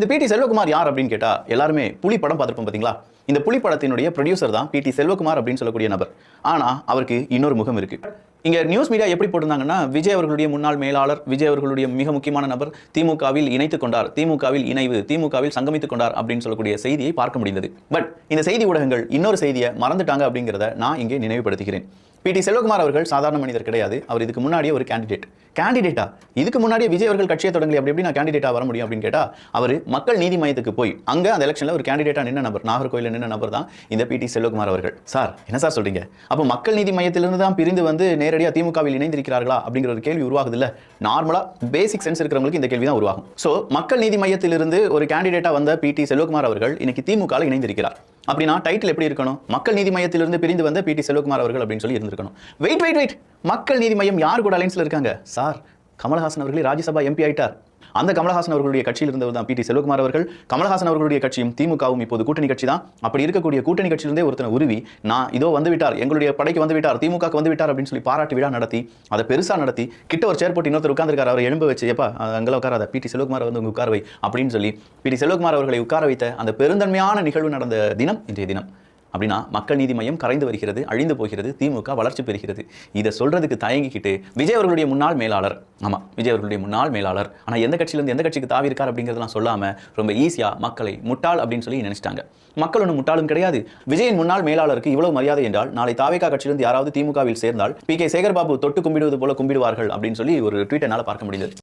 இந்த பிடி செல்வகுமார் யார் அப்படின்னு கேட்டா எல்லாருமே புலி படம் பார்த்துருப்போம் பாத்தீங்களா? இந்த புலி படத்தினுடைய ப்ரொடியூசர் தான் பிடி செல்வகுமார் அப்படின்னு சொல்லக்கூடிய நபர். ஆனா அவருக்கு இன்னொரு முகம் இருக்கு. இங்க நியூஸ் மீடியா எப்படி போட்டிருந்தாங்கன்னா விஜய் அவர்களுடைய முன்னாள் மேலாளர் விஜய் அவர்களுடைய மிக முக்கியமான நபர் திமுகவில் இணைத்துக் கொண்டார் திமுகவில் இணைவு திமுகவில் சங்கமித்துக் கொண்டார் அப்படின்னு சொல்லக்கூடிய செய்தியை பார்க்க முடிந்தது. பட் இந்த செய்தி ஊடகங்கள் இன்னொரு செய்தியை மறந்துட்டாங்க அப்படிங்கிறத நான் இங்கே நினைவுபடுத்துகிறேன். பிடி செல்வகுமார் அவர்கள் சாதாரண மனிதர் கிடையாது. அவர் இதுக்கு முன்னாடியே ஒரு கேண்டிடேட் கேண்டிடேட்டா இதுக்கு முன்னாடியே விஜய் அவர்கள் கட்சியை தொடங்கி அப்படி எப்படி நான் கேண்டிடேட்டா வர முடியும் அப்படின்னு கேட்டால் அவர் மக்கள் நீதி மையத்துக்கு போய் அங்கே அந்த எலெக்ஷனில் ஒரு கேண்டிடேட்டா நின்ன நபர் நாகர்கோயில் நின்ன நபர் தான் இந்த பிடி செல்வகுமார் அவர்கள். சார் என்ன சார் சொல்றீங்க? அப்போ மக்கள் நீதி மையத்திலிருந்து தான் பிரிந்து வந்து நேரடியாக திமுகவில் இணைந்திருக்கிறார்களா அப்படிங்கிற ஒரு கேள்வி உருவாகுது இல்லை நார்மலா பேசிக் சென்ஸ் இருக்கிறவங்களுக்கு இந்த கேள்வி தான் உருவாகும். ஸோ மக்கள் நீதி மையத்திலிருந்து ஒரு கேண்டிடேட்டா வந்த பிடி செல்வகுமார் அவர்கள் இன்னைக்கு திமுகவில் இணைந்திருக்கிறார். அப்படின்னா டைட்டில் எப்படி இருக்கணும்? மக்கள் நீதி மையத்திலிருந்து பிரிந்து வந்த பிடி செல்வகுமார் அவர்கள் அப்படின்னு சொல்லி இருந்திருக்கணும். வெயிட் வெயிட் வெயிட் மக்கள் நீதி மையம் யார் கூட அலைன்ஸில் இருக்காங்க? சார் கமலஹாசன் அவர்களே ராஜ்யசபா எம்பி ஆயிட்டார். அந்த கமலஹாசன் அவர்களுடைய கட்சியில் இருந்தவர் தான் பிடி செல்வகுமார் அவர்கள். கமலஹாசன் அவர்களுடைய கட்சியும் திமுகவும் இப்போது கூட்டணி கட்சி தான். அப்படி இருக்கக்கூடிய கூட்டணி கட்சியிலிருந்தே ஒருத்தனை உருவி நான் இதோ வந்து விட்டார். எங்களுடைய படைக்கு வந்துவிட்டார் திமுக வந்து விட்டார். அப்படின்னு சொல்லி பாராட்டு விழா நடத்தி அதை பெருசாக நடத்தி கிட்ட ஒரு சேர் போட்டு இன்னொருத்தர் உட்கார்ந்திருக்காரு. அவர் எழும்ப வச்சு எப்பா அங்கே உட்காராத. பிடி செல்வகுமார் வந்து உங்க உட்காரவை அப்படின்னு சொல்லி பிடி செல்வகுமார் அவர்களை உட்கார வைத்த அந்த பெருந்தன்மையான நிகழ்வு நடந்த தினம் இன்றைய தினம். அப்படின்னா மக்கள் நீதி மையம் கரைந்து வருகிறது அழிந்து போகிறது திமுக வளர்ச்சி பெறுகிறது. இதை சொல்றதுக்கு தயங்கிக்கிட்டு விஜய் அவர்களுடைய முன்னாள் மேலாளர் ஆமா விஜய் அவர்களுடைய முன்னாள் மேலாளர் ஆனா எந்த கட்சியிலேருந்து எந்த கட்சிக்கு தாவி இருக்கார் அப்படிங்கிறதெல்லாம் சொல்லாம ரொம்ப ஈஸியா மக்களை முட்டாள் அப்படின்னு சொல்லி நினைச்சிட்டாங்க. மக்கள் ஒன்று முட்டாளும் கிடையாது. விஜயின் முன்னாள் மேலாளருக்கு இவ்வளவு மரியாதை என்றால் நாளை தாவேகா கட்சியிலிருந்து யாராவது திமுகவில் சேர்ந்தால் பி கே சேகர்பாபு தொட்டு கும்பிடுவது போல கும்பிடுவார்கள் அப்படின்னு சொல்லி ஒரு ட்வீட் என்னால் பார்க்க முடிந்தது.